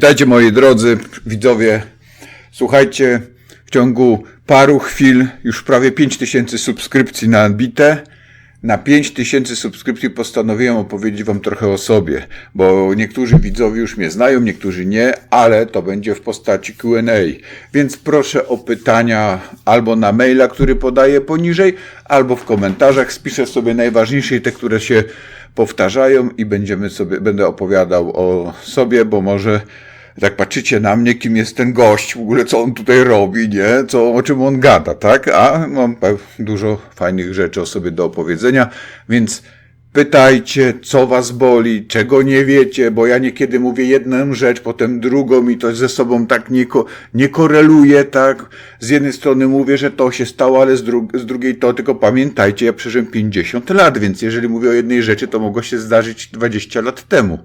Witajcie moi drodzy widzowie. Słuchajcie, w ciągu paru chwil już prawie 5000 subskrypcji na Anbite. Na 5000 subskrypcji postanowiłem opowiedzieć wam trochę o sobie, bo niektórzy widzowie już mnie znają, niektórzy nie, ale to będzie w postaci Q&A. Więc proszę o pytania albo na maila, który podaję poniżej, albo w komentarzach. Spiszę sobie najważniejsze i te, które się powtarzają i będziemy sobie, będę opowiadał o sobie, bo może tak patrzycie na mnie, kim jest ten gość, w ogóle co on tutaj robi, nie? Co, o czym on gada, tak? A mam dużo fajnych rzeczy o sobie do opowiedzenia, więc pytajcie, co was boli, czego nie wiecie, bo ja niekiedy mówię jedną rzecz, potem drugą i to ze sobą tak nie, ko- nie koreluje, tak? Z jednej strony mówię, że to się stało, ale z, dru- z drugiej to, tylko pamiętajcie, ja przeżyłem 50 lat, więc jeżeli mówię o jednej rzeczy, to mogło się zdarzyć 20 lat temu.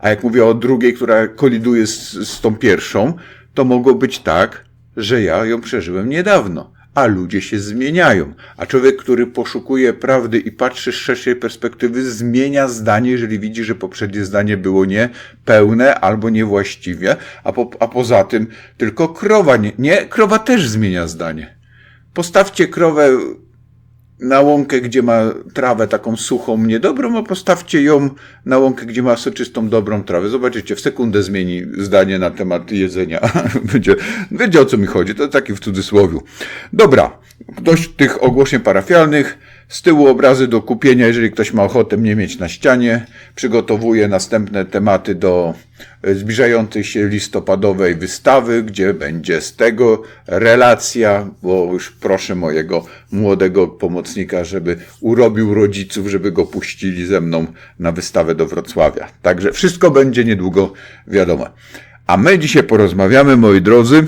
A jak mówię o drugiej, która koliduje z, z tą pierwszą, to mogło być tak, że ja ją przeżyłem niedawno. A ludzie się zmieniają. A człowiek, który poszukuje prawdy i patrzy z szerszej perspektywy, zmienia zdanie, jeżeli widzi, że poprzednie zdanie było niepełne albo niewłaściwie, a, po, a poza tym tylko krowa nie, nie. Krowa też zmienia zdanie. Postawcie krowę na łąkę, gdzie ma trawę taką suchą, niedobrą, a postawcie ją na łąkę, gdzie ma soczystą, dobrą trawę. Zobaczycie, w sekundę zmieni zdanie na temat jedzenia. Będzie, będzie o co mi chodzi, to taki w cudzysłowiu. Dobra, dość tych ogłoszeń parafialnych. Z tyłu obrazy do kupienia, jeżeli ktoś ma ochotę mnie mieć na ścianie. Przygotowuję następne tematy do e, zbliżającej się listopadowej wystawy, gdzie będzie z tego relacja, bo już proszę mojego młodego pomocnika, żeby urobił rodziców, żeby go puścili ze mną na wystawę do Wrocławia. Także wszystko będzie niedługo wiadome. A my dzisiaj porozmawiamy, moi drodzy,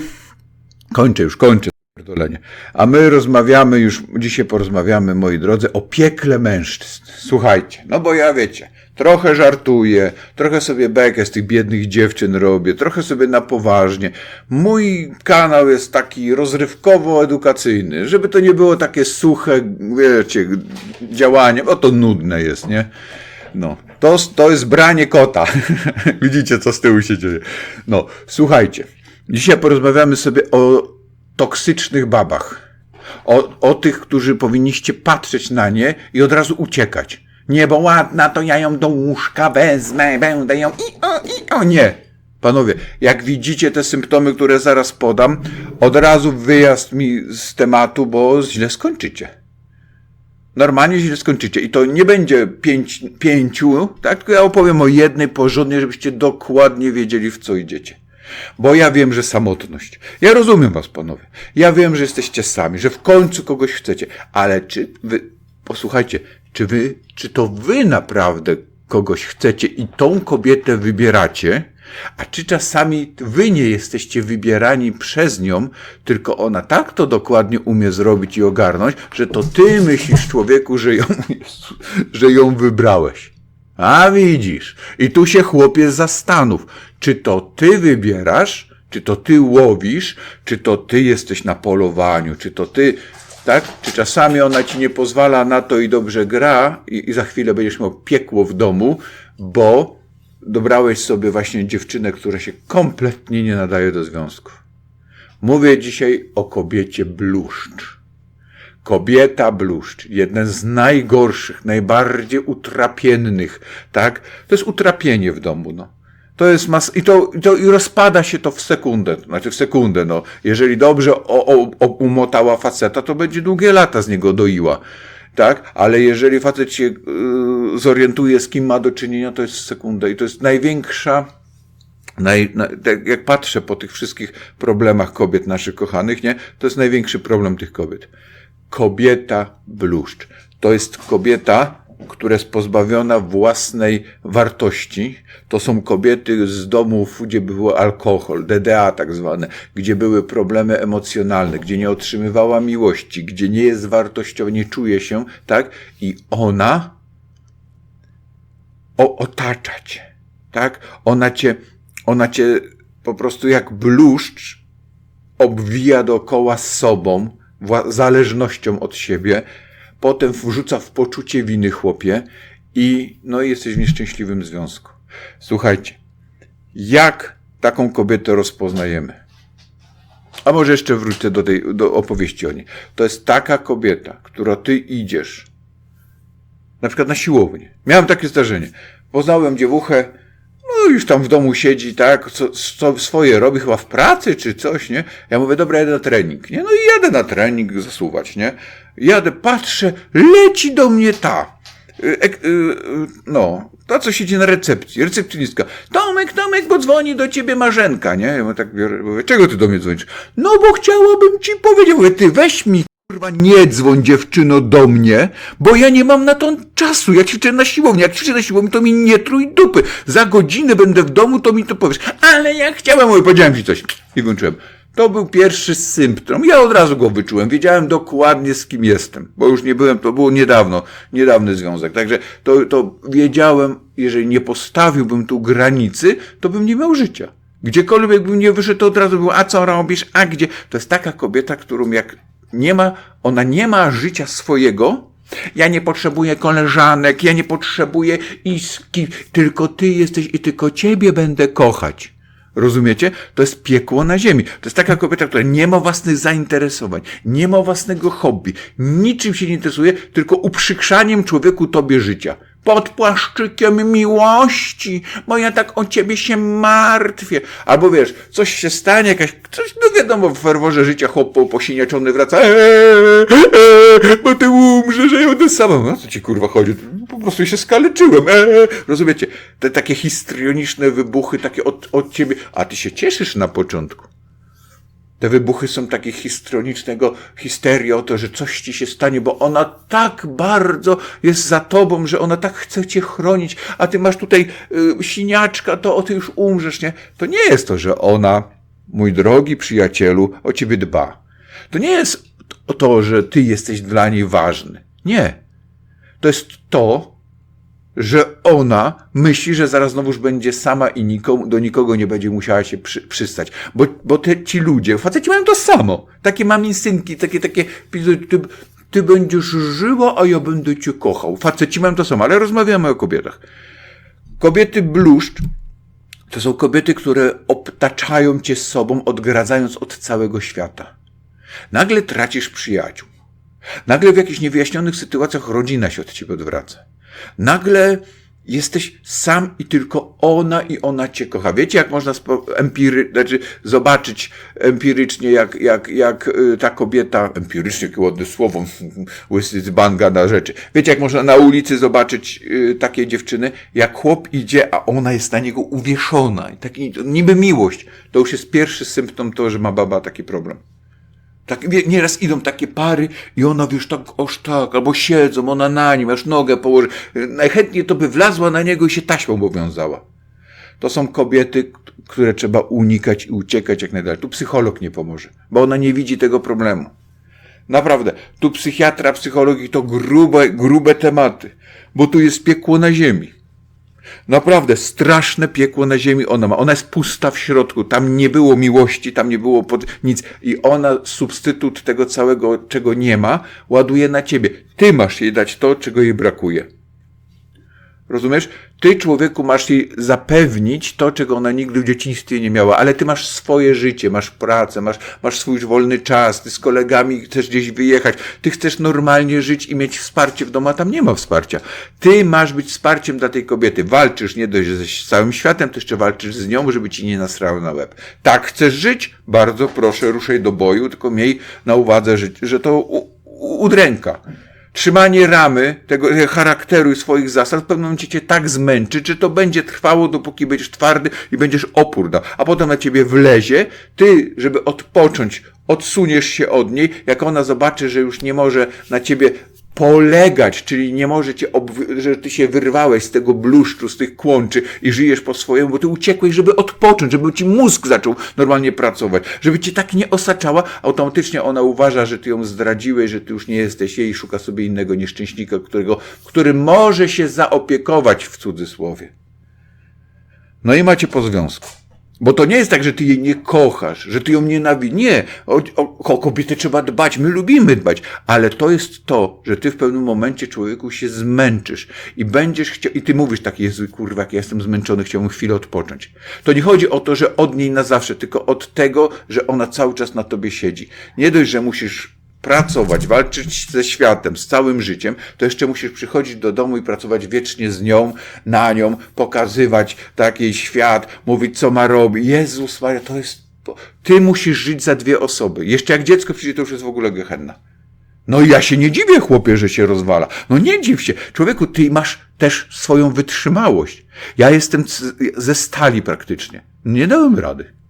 kończę już, kończę. Pierdolenie. A my rozmawiamy już, dzisiaj porozmawiamy, moi drodzy, o piekle mężczyzn. Słuchajcie, no bo ja wiecie, trochę żartuję, trochę sobie bekę z tych biednych dziewczyn robię, trochę sobie na poważnie. Mój kanał jest taki rozrywkowo-edukacyjny, żeby to nie było takie suche, wiecie, działanie, bo to nudne jest, nie? No, to, to jest branie kota. Widzicie, co z tyłu się dzieje. No, słuchajcie. Dzisiaj porozmawiamy sobie o toksycznych babach. O, o tych, którzy powinniście patrzeć na nie i od razu uciekać. Nie, bo ładna, to ja ją do łóżka wezmę, będę ją i o, i o, nie. Panowie, jak widzicie te symptomy, które zaraz podam, od razu wyjazd mi z tematu, bo źle skończycie normalnie źle skończycie. I to nie będzie pięć, pięciu, tak? Tylko ja opowiem o jednej porządnej, żebyście dokładnie wiedzieli, w co idziecie. Bo ja wiem, że samotność. Ja rozumiem was, panowie. Ja wiem, że jesteście sami, że w końcu kogoś chcecie. Ale czy wy, posłuchajcie, czy wy, czy to wy naprawdę kogoś chcecie i tą kobietę wybieracie, a czy czasami wy nie jesteście wybierani przez nią, tylko ona tak to dokładnie umie zrobić i ogarnąć, że to ty myślisz człowieku, że ją, że ją wybrałeś. A widzisz. I tu się chłopie zastanów, czy to ty wybierasz, czy to ty łowisz, czy to ty jesteś na polowaniu, czy to ty, tak? Czy czasami ona ci nie pozwala na to i dobrze gra i, i za chwilę będziesz miał piekło w domu, bo dobrałeś sobie właśnie dziewczynę, która się kompletnie nie nadaje do związków. Mówię dzisiaj o kobiecie bluszcz. Kobieta bluszcz, jeden z najgorszych, najbardziej utrapiennych, tak? To jest utrapienie w domu, no. To jest mas... I to, i to i rozpada się to w sekundę, znaczy w sekundę, no. Jeżeli dobrze o, o, o, umotała faceta, to będzie długie lata z niego doiła, tak? Ale jeżeli facet się yy, zorientuje, z kim ma do czynienia, to jest w sekundę. I to jest największa, Naj, na, tak jak patrzę po tych wszystkich problemach kobiet naszych kochanych, nie, to jest największy problem tych kobiet. Kobieta bluszcz. To jest kobieta, która jest pozbawiona własnej wartości. To są kobiety z domów, gdzie był alkohol, DDA tak zwane, gdzie były problemy emocjonalne, gdzie nie otrzymywała miłości, gdzie nie jest wartościowa, nie czuje się, tak? I ona o, otacza cię, tak? Ona cię, ona cię po prostu jak bluszcz obwija dookoła sobą, zależnością od siebie, potem wrzuca w poczucie winy chłopie i no jesteś w nieszczęśliwym związku. Słuchajcie, jak taką kobietę rozpoznajemy. A może jeszcze wrócę do tej do opowieści o niej. To jest taka kobieta, która ty idziesz, na przykład na siłownię. Miałem takie zdarzenie. Poznałem dziewuchę, no już tam w domu siedzi, tak, co, co swoje robi, chyba w pracy czy coś, nie? Ja mówię, dobra, jadę na trening, nie? No i jadę na trening zasuwać, nie? Jadę, patrzę, leci do mnie ta, y, y, no, ta, co siedzi na recepcji, recepcjonistka. Tomek, Tomek, bo dzwoni do ciebie Marzenka, nie? Ja mówię, tak biorę, mówię, czego ty do mnie dzwonisz? No, bo chciałabym ci powiedzieć, mówię, ty weź mi Kurwa, nie dzwoń dziewczyno do mnie, bo ja nie mam na to czasu. Ja ćwiczę na siłowni. Jak ćwiczę na siłowni, to mi nie trój dupy. Za godzinę będę w domu, to mi to powiesz. Ale ja chciałem, mówię, powiedziałem ci coś. I włączyłem. To był pierwszy symptom. Ja od razu go wyczułem. Wiedziałem dokładnie z kim jestem, bo już nie byłem, to było niedawno, niedawny związek. Także to, to wiedziałem, jeżeli nie postawiłbym tu granicy, to bym nie miał życia. Gdziekolwiek bym nie wyszedł, to od razu było, a co robisz, a gdzie? To jest taka kobieta, którą jak nie ma, ona nie ma życia swojego. Ja nie potrzebuję koleżanek, ja nie potrzebuję iski, tylko ty jesteś i tylko ciebie będę kochać. Rozumiecie? To jest piekło na ziemi. To jest taka kobieta, która nie ma własnych zainteresowań, nie ma własnego hobby, niczym się nie interesuje, tylko uprzykrzaniem człowieku tobie życia. Pod płaszczykiem miłości, bo ja tak o ciebie się martwię. Albo wiesz, coś się stanie, jakaś, coś, no wiadomo, w ferworze życia chłop po- posiniaczony wraca, eee, eee, bo ty umrzesz, ja będę sama. No co ci kurwa chodzi? Po prostu się skaleczyłem, eee. Rozumiecie? Te takie histrioniczne wybuchy, takie od, od ciebie, a ty się cieszysz na początku. Te wybuchy są takie histrionicznego histerii o to, że coś ci się stanie, bo ona tak bardzo jest za tobą, że ona tak chce cię chronić, a ty masz tutaj y, siniaczka, to o ty już umrzesz, nie? To nie jest to, że ona, mój drogi przyjacielu, o ciebie dba. To nie jest to, że ty jesteś dla niej ważny. Nie. To jest to, że ona myśli, że zaraz znowuż będzie sama i nikomu, do nikogo nie będzie musiała się przy, przystać. Bo, bo te, ci ludzie, faceci mają to samo. Takie maminsynki, takie, takie, ty, ty będziesz żyła, a ja będę cię kochał. Faceci mają to samo, ale rozmawiamy o kobietach. Kobiety bluszcz to są kobiety, które obtaczają cię sobą, odgradzając od całego świata. Nagle tracisz przyjaciół. Nagle w jakichś niewyjaśnionych sytuacjach rodzina się od ciebie odwraca. Nagle jesteś sam i tylko ona i ona cię kocha. Wiecie, jak można empiry, znaczy zobaczyć empirycznie, jak, jak, jak y, ta kobieta, empirycznie, jakie ładne słowo, łysy dzban na rzeczy. Wiecie, jak można na ulicy zobaczyć y, takie dziewczyny, jak chłop idzie, a ona jest na niego uwieszona. I taki, niby miłość. To już jest pierwszy symptom to, że ma baba taki problem. Tak, nieraz idą takie pary i ona, wiesz, tak, oż tak, albo siedzą, ona na nim, aż nogę położy. Najchętniej to by wlazła na niego i się taśmą obowiązała. To są kobiety, które trzeba unikać i uciekać jak najdalej. Tu psycholog nie pomoże, bo ona nie widzi tego problemu. Naprawdę, tu psychiatra, psychologii to grube, grube tematy, bo tu jest piekło na ziemi. Naprawdę straszne piekło na ziemi ona ma. Ona jest pusta w środku. Tam nie było miłości, tam nie było pod nic. I ona substytut tego całego, czego nie ma, ładuje na ciebie. Ty masz jej dać to, czego jej brakuje. Rozumiesz? Ty, człowieku, masz jej zapewnić to, czego ona nigdy w dzieciństwie nie miała, ale ty masz swoje życie, masz pracę, masz, masz swój wolny czas, ty z kolegami chcesz gdzieś wyjechać, ty chcesz normalnie żyć i mieć wsparcie w domu, a tam nie ma wsparcia. Ty masz być wsparciem dla tej kobiety. Walczysz nie dość że z całym światem, to jeszcze walczysz z nią, żeby ci nie nasrało na łeb. Tak chcesz żyć? Bardzo proszę, ruszaj do boju, tylko miej na uwadze, że, to udręka. Trzymanie ramy tego charakteru i swoich zasad w pewnym momencie cię tak zmęczy, czy to będzie trwało, dopóki będziesz twardy i będziesz opór dał, a potem na ciebie wlezie, ty, żeby odpocząć, odsuniesz się od niej, jak ona zobaczy, że już nie może na ciebie polegać, czyli nie może cię, że ty się wyrwałeś z tego bluszczu, z tych kłączy i żyjesz po swojemu, bo ty uciekłeś, żeby odpocząć, żeby ci mózg zaczął normalnie pracować, żeby cię tak nie osaczała, automatycznie ona uważa, że ty ją zdradziłeś, że ty już nie jesteś jej i szuka sobie innego nieszczęśnika, którego, który może się zaopiekować w cudzysłowie. No i macie po związku. Bo to nie jest tak, że ty jej nie kochasz, że ty ją nienawidzisz. Nie, o, o, kobietę trzeba dbać, my lubimy dbać, ale to jest to, że ty w pewnym momencie człowieku się zmęczysz i będziesz chciał, i ty mówisz tak, Jezu, kurwa, jak ja jestem zmęczony, chciałbym chwilę odpocząć. To nie chodzi o to, że od niej na zawsze, tylko od tego, że ona cały czas na tobie siedzi. Nie dość, że musisz pracować, walczyć ze światem, z całym życiem, to jeszcze musisz przychodzić do domu i pracować wiecznie z nią, na nią, pokazywać taki świat, mówić co ma robić. Jezus Maria, to jest... Ty musisz żyć za dwie osoby. Jeszcze jak dziecko przyjdzie, to już jest w ogóle gehenna. No i ja się nie dziwię, chłopie, że się rozwala. No nie dziw się. Człowieku, ty masz też swoją wytrzymałość. Ja jestem ze stali praktycznie. Nie dałem rady.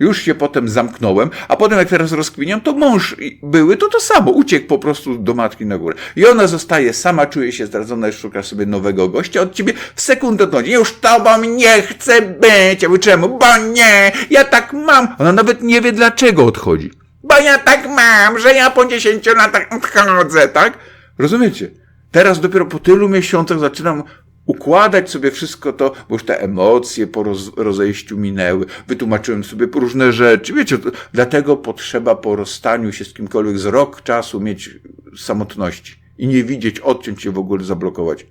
Już się potem zamknąłem, a potem jak teraz rozkminiam, to mąż i- były, to to samo. Uciekł po prostu do matki na górę. I ona zostaje sama, czuje się zdradzona, już szuka sobie nowego gościa od ciebie w sekundę to Już tobą nie chcę być. Ja mówię, czemu? Bo nie, ja tak mam. Ona nawet nie wie dlaczego odchodzi. Bo ja tak mam, że ja po 10 latach odchodzę, tak? Rozumiecie? Teraz dopiero po tylu miesiącach zaczynam układać sobie wszystko to, bo już te emocje po roz, rozejściu minęły, wytłumaczyłem sobie różne rzeczy. Wiecie, to, dlatego potrzeba po rozstaniu się z kimkolwiek z rok czasu mieć samotności i nie widzieć, odciąć się w ogóle, zablokować.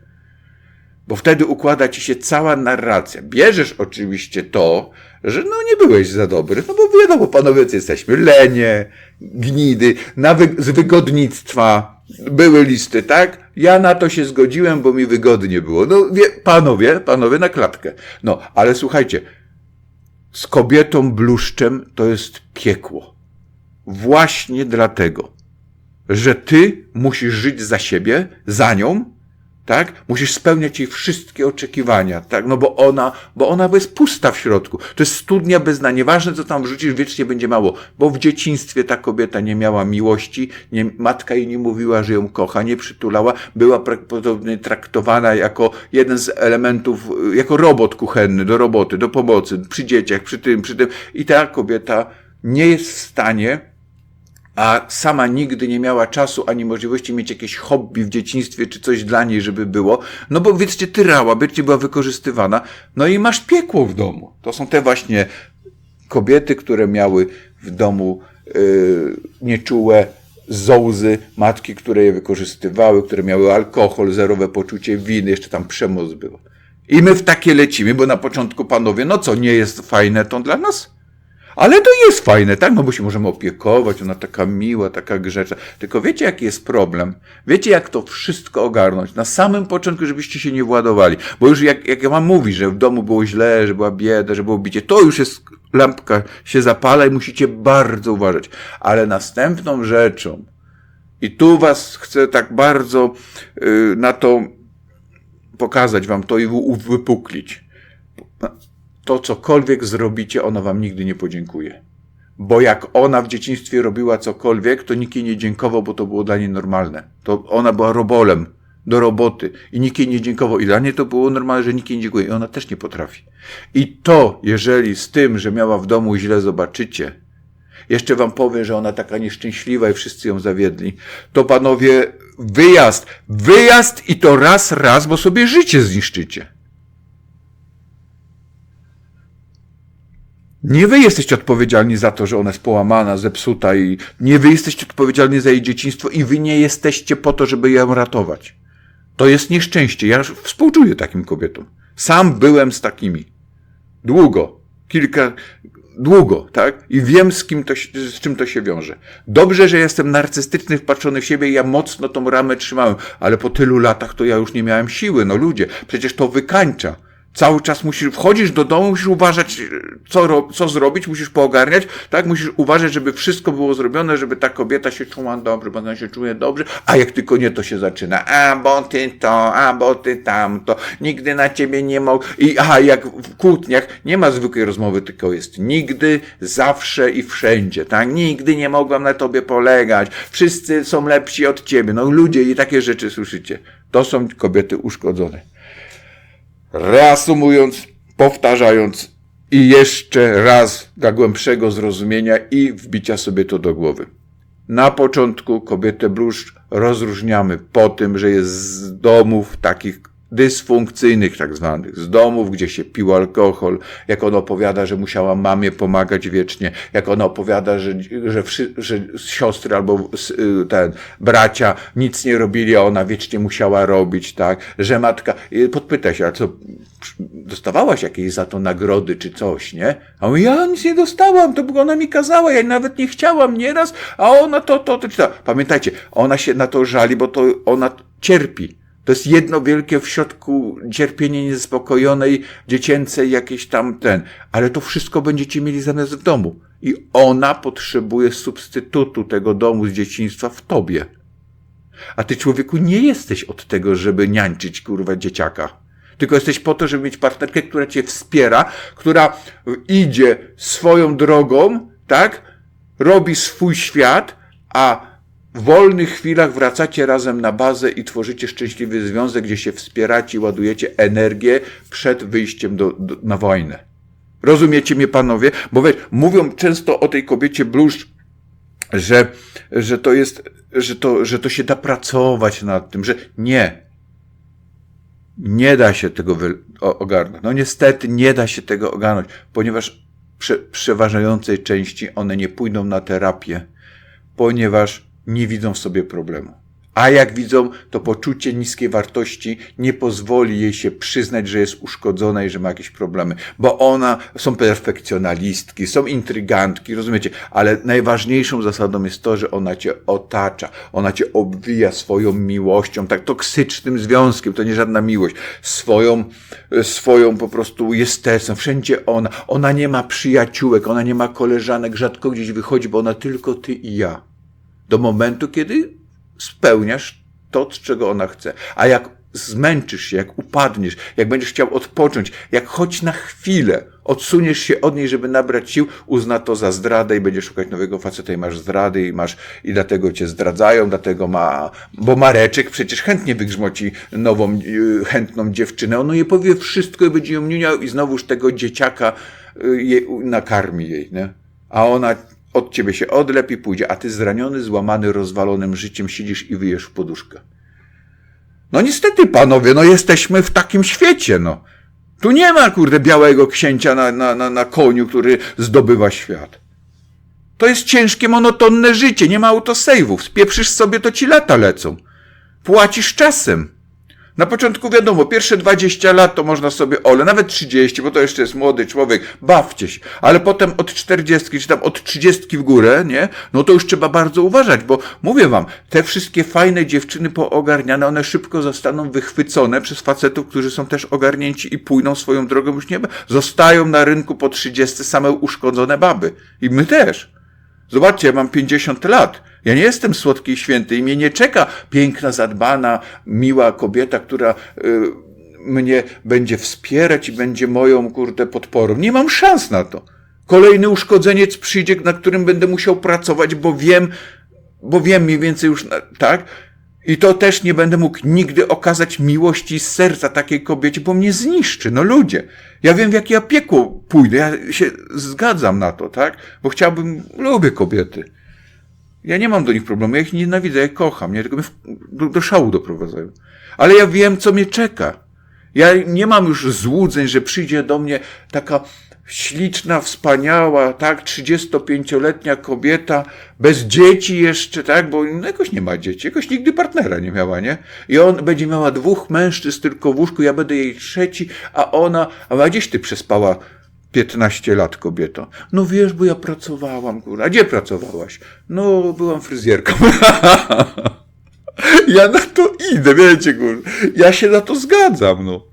Bo wtedy układa ci się cała narracja. Bierzesz oczywiście to, że no nie byłeś za dobry, no bo wiadomo, panowie, jesteśmy lenie, gnidy, na wy- z wygodnictwa były listy, tak? Ja na to się zgodziłem, bo mi wygodnie było. No, wie, panowie, panowie na klatkę. No, ale słuchajcie, z kobietą bluszczem to jest piekło. Właśnie dlatego, że ty musisz żyć za siebie, za nią, tak? Musisz spełniać jej wszystkie oczekiwania, tak? No bo ona, bo ona jest pusta w środku. To jest studnia bez dna. Nieważne, co tam wrzucisz, wiecznie będzie mało. Bo w dzieciństwie ta kobieta nie miała miłości, nie, matka jej nie mówiła, że ją kocha, nie przytulała, była prawdopodobnie traktowana jako jeden z elementów, jako robot kuchenny do roboty, do pomocy, przy dzieciach, przy tym, przy tym. I ta kobieta nie jest w stanie a sama nigdy nie miała czasu ani możliwości mieć jakieś hobby w dzieciństwie, czy coś dla niej, żeby było, no bo wiecie, tyrała, wiecie, była wykorzystywana, no i masz piekło w domu. To są te właśnie kobiety, które miały w domu yy, nieczułe zołzy, matki, które je wykorzystywały, które miały alkohol, zerowe poczucie winy, jeszcze tam przemoc była. I my w takie lecimy, bo na początku panowie, no co, nie jest fajne to dla nas? Ale to jest fajne, tak? No bo się możemy opiekować, ona taka miła, taka grzeczna. Tylko wiecie, jaki jest problem? Wiecie, jak to wszystko ogarnąć? Na samym początku, żebyście się nie władowali. Bo już jak, jak ja mam mówić, że w domu było źle, że była bieda, że było bicie, to już jest, lampka się zapala i musicie bardzo uważać. Ale następną rzeczą, i tu was chcę tak bardzo yy, na to pokazać wam to i wypuklić to cokolwiek zrobicie, ona wam nigdy nie podziękuje. Bo jak ona w dzieciństwie robiła cokolwiek, to nikt jej nie dziękował, bo to było dla niej normalne. To ona była robolem do roboty i nikt jej nie dziękował. I dla niej to było normalne, że nikt jej nie dziękuje. I ona też nie potrafi. I to, jeżeli z tym, że miała w domu źle zobaczycie, jeszcze wam powiem, że ona taka nieszczęśliwa i wszyscy ją zawiedli, to panowie, wyjazd, wyjazd i to raz, raz, bo sobie życie zniszczycie. Nie wy jesteście odpowiedzialni za to, że ona jest połamana, zepsuta i nie wy jesteście odpowiedzialni za jej dzieciństwo i wy nie jesteście po to, żeby ją ratować. To jest nieszczęście. Ja współczuję takim kobietom. Sam byłem z takimi. Długo. Kilka, długo, tak? I wiem, z, kim to, z czym to się wiąże. Dobrze, że jestem narcystyczny, wpatrzony w siebie i ja mocno tą ramę trzymałem, ale po tylu latach to ja już nie miałem siły. No ludzie, przecież to wykańcza. Cały czas musisz, wchodzisz do domu, musisz uważać, co, ro, co zrobić, musisz poogarniać, tak? Musisz uważać, żeby wszystko było zrobione, żeby ta kobieta się czuła dobrze, bo ona się czuje dobrze, a jak tylko nie, to się zaczyna. A, bo ty to, a, bo ty tamto, nigdy na ciebie nie mogę. I aha, jak w kłótniach nie ma zwykłej rozmowy, tylko jest nigdy, zawsze i wszędzie, tak? Nigdy nie mogłam na tobie polegać, wszyscy są lepsi od ciebie. No ludzie i takie rzeczy słyszycie. To są kobiety uszkodzone reasumując, powtarzając i jeszcze raz dla głębszego zrozumienia i wbicia sobie to do głowy. Na początku kobietę bluszcz rozróżniamy po tym, że jest z domów takich dysfunkcyjnych tak zwanych, z domów, gdzie się pił alkohol, jak ona opowiada, że musiała mamie pomagać wiecznie, jak ona opowiada, że, że, że siostry albo y, ten, bracia nic nie robili, a ona wiecznie musiała robić, tak, że matka, y, podpyta się, a co, dostawałaś jakieś za to nagrody czy coś, nie? A mówi, ja nic nie dostałam, to ona mi kazała, ja nawet nie chciałam nieraz, a ona to, to, to, to. Pamiętajcie, ona się na to żali, bo to ona cierpi. To jest jedno wielkie w środku cierpienie niezaspokojonej, dziecięcej, jakieś tam ten. Ale to wszystko będziecie mieli zamiast w domu. I ona potrzebuje substytutu tego domu z dzieciństwa w tobie. A ty człowieku nie jesteś od tego, żeby niańczyć kurwa dzieciaka. Tylko jesteś po to, żeby mieć partnerkę, która cię wspiera, która idzie swoją drogą, tak? Robi swój świat, a w wolnych chwilach wracacie razem na bazę i tworzycie szczęśliwy związek, gdzie się wspieracie i ładujecie energię przed wyjściem do, do, na wojnę. Rozumiecie mnie, panowie? Bo wiesz, mówią często o tej kobiecie bluszcz, że, że to jest, że to, że to się da pracować nad tym, że nie. Nie da się tego ogarnąć. No niestety nie da się tego ogarnąć, ponieważ prze, przeważającej części one nie pójdą na terapię, ponieważ nie widzą w sobie problemu. A jak widzą, to poczucie niskiej wartości nie pozwoli jej się przyznać, że jest uszkodzona i że ma jakieś problemy. Bo ona, są perfekcjonalistki, są intrygantki, rozumiecie? Ale najważniejszą zasadą jest to, że ona cię otacza, ona cię obwija swoją miłością, tak toksycznym związkiem, to nie żadna miłość, swoją, swoją po prostu jestesem, wszędzie ona. Ona nie ma przyjaciółek, ona nie ma koleżanek, rzadko gdzieś wychodzi, bo ona tylko ty i ja do momentu, kiedy spełniasz to, czego ona chce. A jak zmęczysz się, jak upadniesz, jak będziesz chciał odpocząć, jak choć na chwilę odsuniesz się od niej, żeby nabrać sił, uzna to za zdradę i będziesz szukać nowego faceta i masz zdrady i masz, i dlatego cię zdradzają, dlatego ma, bo Mareczek przecież chętnie wygrzmoci nową, yy, chętną dziewczynę. Ono jej powie wszystko i będzie ją niuniał i znowuż tego dzieciaka yy, jej, nakarmi jej, nie? A ona od ciebie się odlepi, pójdzie, a ty zraniony, złamany, rozwalonym życiem siedzisz i wyjesz w poduszkę. No niestety, panowie, no jesteśmy w takim świecie, no. Tu nie ma, kurde, białego księcia na, na, na, na koniu, który zdobywa świat. To jest ciężkie, monotonne życie, nie ma autosave'ów. Spieprzysz sobie, to ci lata lecą. Płacisz czasem. Na początku wiadomo, pierwsze 20 lat to można sobie, ole, nawet 30, bo to jeszcze jest młody człowiek, bawcie się, ale potem od 40, czy tam od 30 w górę, nie? No to już trzeba bardzo uważać, bo mówię wam, te wszystkie fajne dziewczyny poogarniane, one szybko zostaną wychwycone przez facetów, którzy są też ogarnięci i pójdą swoją drogą już nie, zostają na rynku po 30 same uszkodzone baby. I my też. Zobaczcie, ja mam 50 lat. Ja nie jestem słodki i święty i mnie nie czeka piękna, zadbana, miła kobieta, która y, mnie będzie wspierać i będzie moją, kurde, podporą. Nie mam szans na to. Kolejny uszkodzeniec przyjdzie, na którym będę musiał pracować, bo wiem, bo wiem mniej więcej już, tak? I to też nie będę mógł nigdy okazać miłości z serca takiej kobiecie, bo mnie zniszczy. No ludzie, ja wiem w jakie ja piekło pójdę, ja się zgadzam na to, tak? Bo chciałbym, lubię kobiety. Ja nie mam do nich problemu, ja ich nienawidzę, ja ich kocham, nie? Tylko mnie do, do szału doprowadzają. Ale ja wiem, co mnie czeka. Ja nie mam już złudzeń, że przyjdzie do mnie taka śliczna, wspaniała, tak, 35-letnia kobieta, bez dzieci jeszcze, tak, bo jakoś nie ma dzieci, jakoś nigdy partnera nie miała, nie? I on będzie miała dwóch mężczyzn tylko w łóżku, ja będę jej trzeci, a ona, a gdzieś ty przespała 15 lat kobieto. No wiesz, bo ja pracowałam, kurwa. A gdzie pracowałaś? No, byłam fryzjerką. ja na to idę, wiecie, kurwa. Ja się na to zgadzam, no.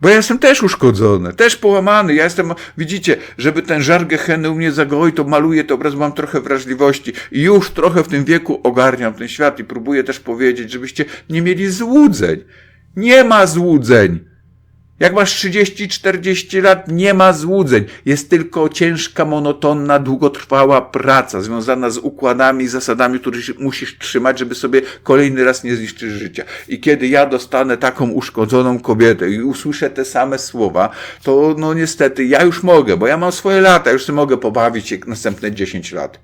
Bo ja jestem też uszkodzony, też połamany. Ja jestem, widzicie, żeby ten żar Geheny u mnie zagoi, to maluję to obraz, mam trochę wrażliwości. I już trochę w tym wieku ogarniam ten świat i próbuję też powiedzieć, żebyście nie mieli złudzeń. Nie ma złudzeń. Jak masz 30-40 lat, nie ma złudzeń. Jest tylko ciężka, monotonna, długotrwała praca związana z układami, zasadami, które się musisz trzymać, żeby sobie kolejny raz nie zniszczyć życia. I kiedy ja dostanę taką uszkodzoną kobietę i usłyszę te same słowa, to no niestety ja już mogę, bo ja mam swoje lata, już sobie mogę pobawić następne 10 lat.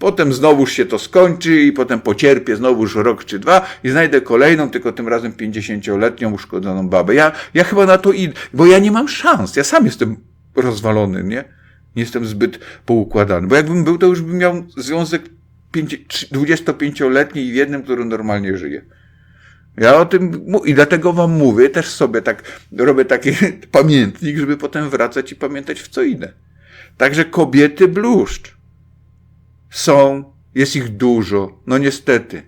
Potem znowuż się to skończy i potem pocierpię znowuż rok czy dwa i znajdę kolejną, tylko tym razem 50-letnią uszkodzoną babę. Ja, ja chyba na to idę, bo ja nie mam szans. Ja sam jestem rozwalony, nie? Nie jestem zbyt poukładany. Bo jakbym był, to już bym miał związek 25-letni i w jednym, który normalnie żyje. Ja o tym i dlatego wam mówię, też sobie tak robię taki pamiętnik, żeby potem wracać i pamiętać w co idę. Także kobiety bluszcz. Są, jest ich dużo, no niestety.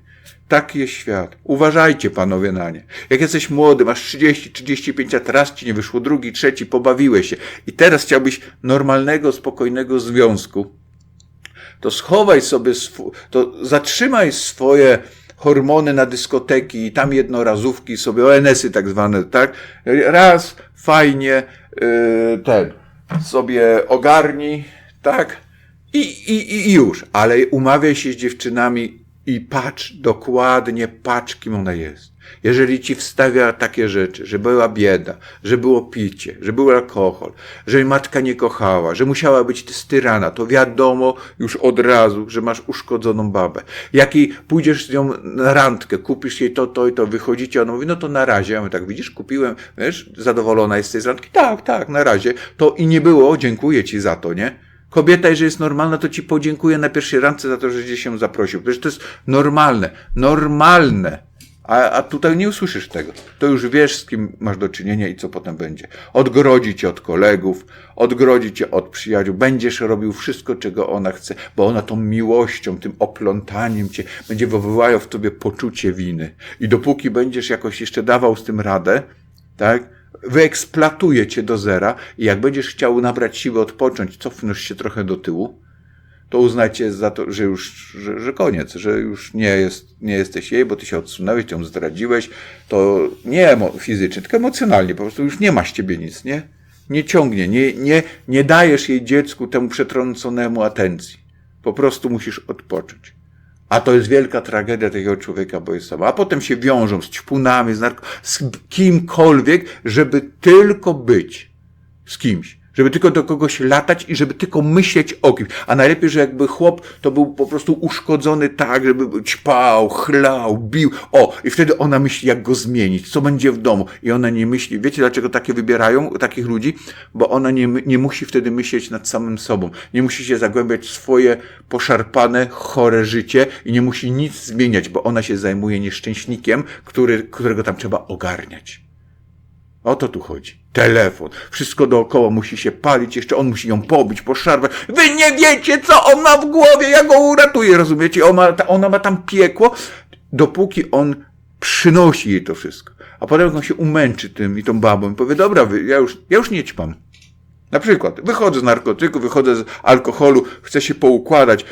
Taki jest świat. Uważajcie panowie na nie. Jak jesteś młody, masz 30, 35 lat, raz ci nie wyszło, drugi, trzeci, pobawiłeś się i teraz chciałbyś normalnego, spokojnego związku, to schowaj sobie, swu, to zatrzymaj swoje hormony na dyskoteki i tam jednorazówki sobie, ONS-y tak zwane, tak? Raz, fajnie, yy, ten, sobie ogarnij, tak? I, i, I już, ale umawiaj się z dziewczynami i patrz, dokładnie patrz, kim ona jest. Jeżeli ci wstawia takie rzeczy, że była bieda, że było picie, że był alkohol, że matka nie kochała, że musiała być styrana, to wiadomo już od razu, że masz uszkodzoną babę. Jak jej pójdziesz z nią na randkę, kupisz jej to, to i to, wychodzicie, ona mówi, no to na razie. Ja mówię, tak, widzisz, kupiłem, wiesz, zadowolona jest z tej randki? Tak, tak, na razie. To i nie było, dziękuję ci za to, nie? Kobieta, jeżeli jest normalna, to ci podziękuję na pierwszej randce za to, że gdzieś się zaprosił. Przecież to jest normalne. Normalne. A, a tutaj nie usłyszysz tego. To już wiesz, z kim masz do czynienia i co potem będzie. Odgrodzi cię od kolegów, odgrodzi cię od przyjaciół. Będziesz robił wszystko, czego ona chce, bo ona tą miłością, tym oplątaniem cię będzie wywołało w tobie poczucie winy. I dopóki będziesz jakoś jeszcze dawał z tym radę, tak? Wyeksploatuje cię do zera i jak będziesz chciał nabrać siły, odpocząć, cofnąć się trochę do tyłu, to uznajcie za to, że już, że, że koniec, że już nie, jest, nie jesteś jej, bo ty się odsunąłeś, ją zdradziłeś, to nie fizycznie, tylko emocjonalnie, po prostu już nie ma z ciebie nic, nie? Nie ciągnie, nie, nie, nie dajesz jej dziecku temu przetrąconemu atencji. Po prostu musisz odpocząć. A to jest wielka tragedia takiego człowieka, bo jest sama. A potem się wiążą z ćpunami, z, z kimkolwiek, żeby tylko być z kimś. Żeby tylko do kogoś latać i żeby tylko myśleć o kimś. A najlepiej, że jakby chłop to był po prostu uszkodzony tak, żeby ćpał, chlał, bił. O, i wtedy ona myśli, jak go zmienić, co będzie w domu. I ona nie myśli. Wiecie, dlaczego takie wybierają takich ludzi? Bo ona nie, nie musi wtedy myśleć nad samym sobą. Nie musi się zagłębiać w swoje poszarpane, chore życie i nie musi nic zmieniać, bo ona się zajmuje nieszczęśnikiem, który, którego tam trzeba ogarniać. O to tu chodzi. Telefon. Wszystko dookoła musi się palić, jeszcze on musi ją pobić, poszarpać. Wy nie wiecie, co on ma w głowie, ja go uratuję, rozumiecie? Ona ona ma tam piekło, dopóki on przynosi jej to wszystko. A potem on się umęczy tym i tą babą i powie, dobra, wy, ja, już, ja już nie ćpam. Na przykład, wychodzę z narkotyku, wychodzę z alkoholu, chcę się poukładać.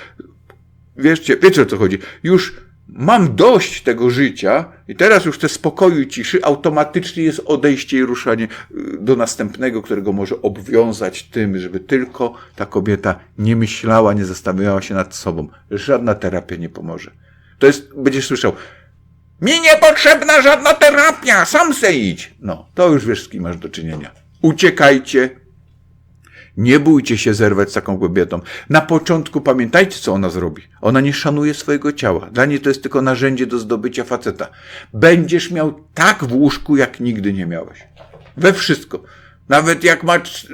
Wiecie, wiecie o co chodzi. Już mam dość tego życia i teraz już chcę spokoju i ciszy, automatycznie jest odejście i ruszanie y, do następnego, którego może obwiązać tym, żeby tylko ta kobieta nie myślała, nie zastanawiała się nad sobą. Żadna terapia nie pomoże. To jest, będziesz słyszał, mi niepotrzebna żadna terapia, sam se idź. No, to już wiesz, z kim masz do czynienia. Uciekajcie, nie bójcie się zerwać z taką kobietą. Na początku pamiętajcie, co ona zrobi. Ona nie szanuje swojego ciała. Dla niej to jest tylko narzędzie do zdobycia faceta. Będziesz miał tak w łóżku, jak nigdy nie miałeś. We wszystko. Nawet jak masz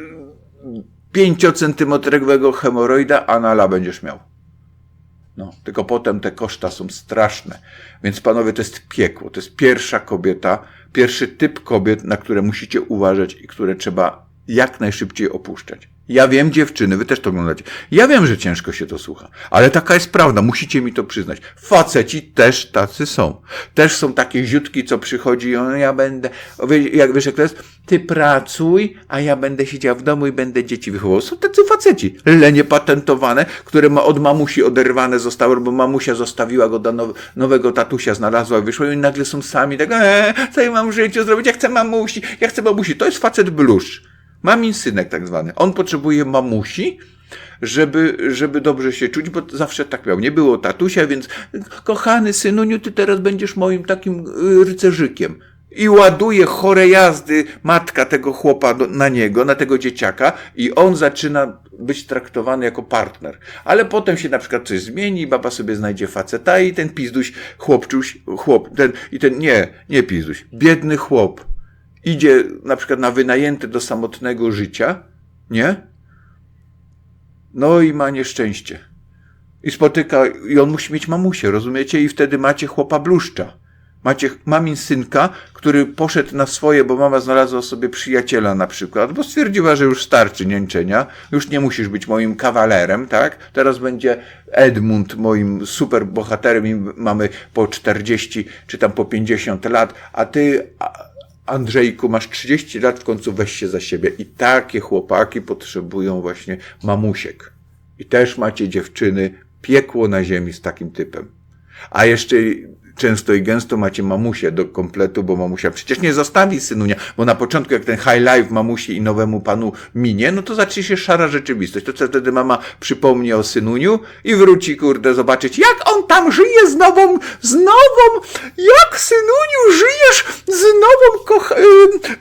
pięciocentymetrowego hemoroida, anala będziesz miał. No, tylko potem te koszta są straszne. Więc panowie, to jest piekło. To jest pierwsza kobieta, pierwszy typ kobiet, na które musicie uważać i które trzeba jak najszybciej opuszczać. Ja wiem, dziewczyny, wy też to oglądacie. Ja wiem, że ciężko się to słucha, ale taka jest prawda, musicie mi to przyznać. Faceci też tacy są. Też są takie ziutki, co przychodzi i on, ja będę, jak wiesz, jak to jest? Ty pracuj, a ja będę siedział w domu i będę dzieci wychowywał. Są tacy faceci, lenie patentowane, które ma od mamusi oderwane zostały, bo mamusia zostawiła go do now, nowego tatusia, znalazła, wyszła i nagle są sami, tak, eee, co ja mam w życiu zrobić, ja chcę mamusi, ja chcę babusi. To jest facet bluszcz. Mamin synek tak zwany. On potrzebuje mamusi, żeby, żeby dobrze się czuć, bo zawsze tak miał. Nie było tatusia, więc kochany synuniu, ty teraz będziesz moim takim y, rycerzykiem. I ładuje chore jazdy matka tego chłopa na niego, na tego dzieciaka, i on zaczyna być traktowany jako partner. Ale potem się na przykład coś zmieni, baba sobie znajdzie faceta i ten pizduś, chłopczuś, chłop, ten, i ten, nie, nie pizduś, biedny chłop, idzie na przykład na wynajęte do samotnego życia, nie? No i ma nieszczęście. I spotyka, i on musi mieć mamusię, rozumiecie? I wtedy macie chłopa bluszcza. Macie mamin synka, który poszedł na swoje, bo mama znalazła sobie przyjaciela na przykład, bo stwierdziła, że już starczy nięczenia, już nie musisz być moim kawalerem, tak? Teraz będzie Edmund moim super bohaterem i mamy po 40 czy tam po 50 lat, a ty, a- Andrzejku, masz 30 lat, w końcu weź się za siebie. I takie chłopaki potrzebują właśnie mamusiek. I też macie dziewczyny, piekło na ziemi z takim typem. A jeszcze często i gęsto macie mamusię do kompletu, bo mamusia przecież nie zostawi synunia, bo na początku jak ten high life mamusi i nowemu panu minie, no to zacznie się szara rzeczywistość. To co wtedy mama przypomni o synuniu i wróci, kurde, zobaczyć, jak on tam żyje z nową, z nową, jak synuniu żyjesz z nową koch-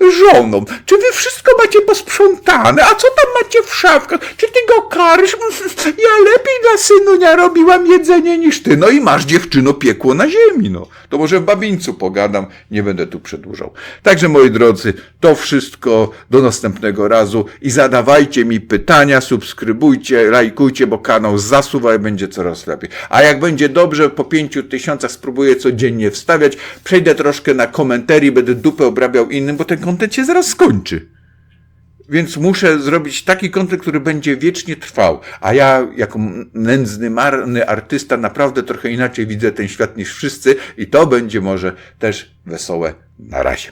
y, żoną. Czy wy wszystko macie posprzątane? A co tam macie w szafkach? Czy ty go karsz? Ja lepiej dla synunia robiłam jedzenie niż ty. No i masz dziewczyno piekło na ziemi, no. To może w babińcu pogadam, nie będę tu przedłużał. Także moi drodzy, to wszystko do następnego razu i zadawajcie mi pytania, subskrybujcie, lajkujcie, bo kanał zasuwa i będzie coraz lepiej. A jak będzie dobrze, po pięciu tysiącach spróbuję codziennie wstawiać, przejdę troszkę na komentarii, będę dupę obrabiał innym, bo ten kontent się zaraz skończy. Więc muszę zrobić taki kontent, który będzie wiecznie trwał. A ja, jako nędzny, marny artysta, naprawdę trochę inaczej widzę ten świat niż wszyscy i to będzie może też wesołe. Na razie.